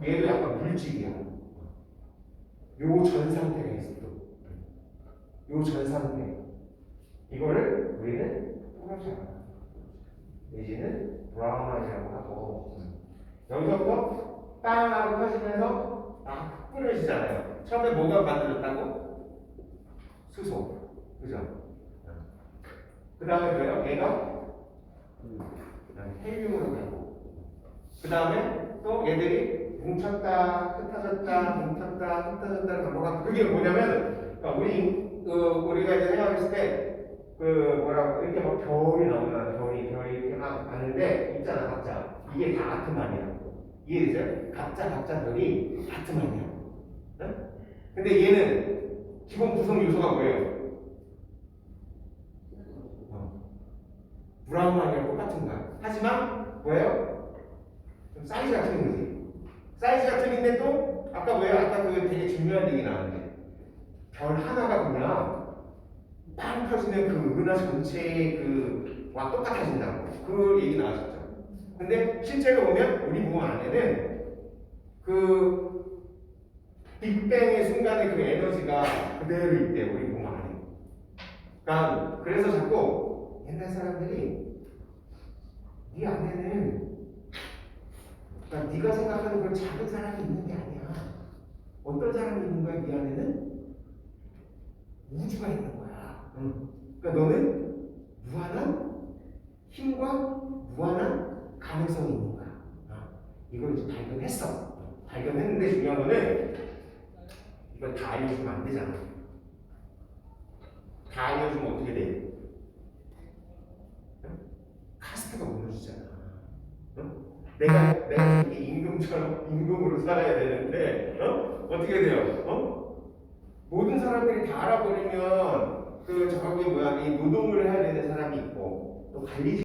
얘도 약간 물질이야. 요 전 상태가 있어 또. 요전 상태. 이거를 우리는 포괄적이야. 내지는 브라운이라고 하고 여기서부터 빵 하고 터지면서 막 뿌려지잖아요. 처음에 뭐가 만들었다고? 수소. 그죠? 그 다음에 뭐예요? 얘가 헬륨으로 가고 그 다음에 또 얘들이 뭉쳤다, 흩어졌다, 뭉쳤다, 흩어졌다를 반복하고 그게 뭐냐면 그러니까 우리 그 우리가 이제 생각했을 때 그 뭐라고 이렇게 막 별이 나오잖아 별이 별이 이렇게 막 가는데 있잖아 각자 이게 다 아트만이야 이해되죠? 각자 각자 별이 아트만이야 응? 근데 얘는 기본 구성 요소가 뭐예요? 어. 브라운만이랑 똑같은 거야 하지만 뭐예요? 좀 사이즈가 틀린 거지 사이즈가 틀린데 또 아까 뭐예요? 아까 그 되게 중요한 얘기 나왔는데 별 하나가 그냥 빵 터지면 그 은하 전체의 그와 똑같아진다고 그 얘기 나왔었죠. 근데 실제로 보면 우리 몸 안에는 그 빅뱅의 순간의 그 에너지가 그대로 있대 우리 몸 안에. 그러니까 그래서 자꾸 옛날 사람들이 네 안에는 그러니까 생각하는 그런 작은 사람이 있는 게 아니야. 어떤 사람이 있는 거야? 네 안에는 우주가 있는 거야. 응. 그러니까 너는 무한한 힘과 무한한 가능성이 있는 거야. 어. 이걸 이제 발견했어. 발견했는데 중요한 거는 이걸 다 알려주면 안 되잖아. 다 알려주면 어떻게 돼? 응? 카스트가 무너지잖아. 응? 내가 내가 임금처럼 임금으로 살아야 되는데 어? 어떻게 돼요? 어? 모든 사람들이 다 알아버리면 그 저기 뭐야 이 노동을 해야 되는 사람이 있고 또 관리